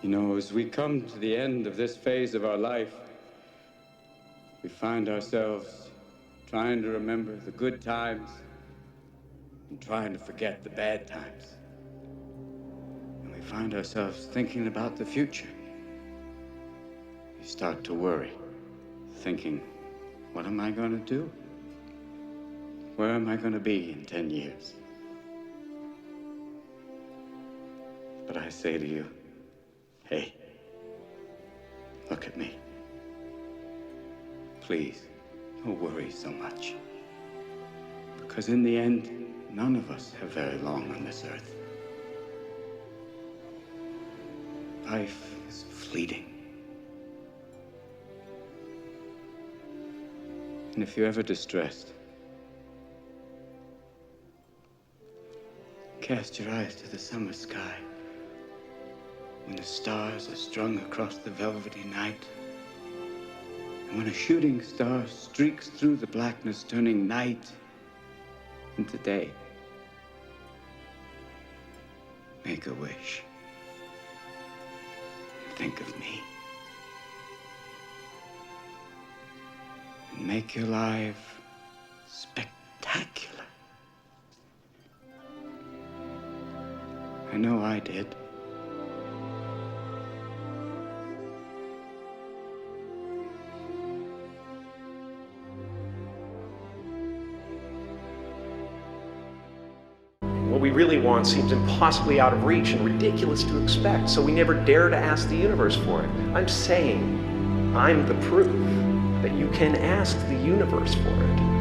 You know, as we come to the end of this phase of our life, we find ourselves trying to remember the good times and trying to forget the bad times. And we find ourselves thinking about the future. We start to worry, thinking, what am I going to do? Where am I going to be in 10 years? But I say to you, hey, look at me. Please, don't worry so much. Because in the end, none of us have very long on this earth. Life is fleeting. And if you're ever distressed, cast your eyes to the summer sky when the stars are strung across the velvety night. And when a shooting star streaks through the blackness, turning night into day. Make a wish. Think of me. And make your life spectacular. I know I did. What we really want seems impossibly out of reach and ridiculous to expect, so we never dare to ask the universe for it. I'm saying, I'm the proof that you can ask the universe for it.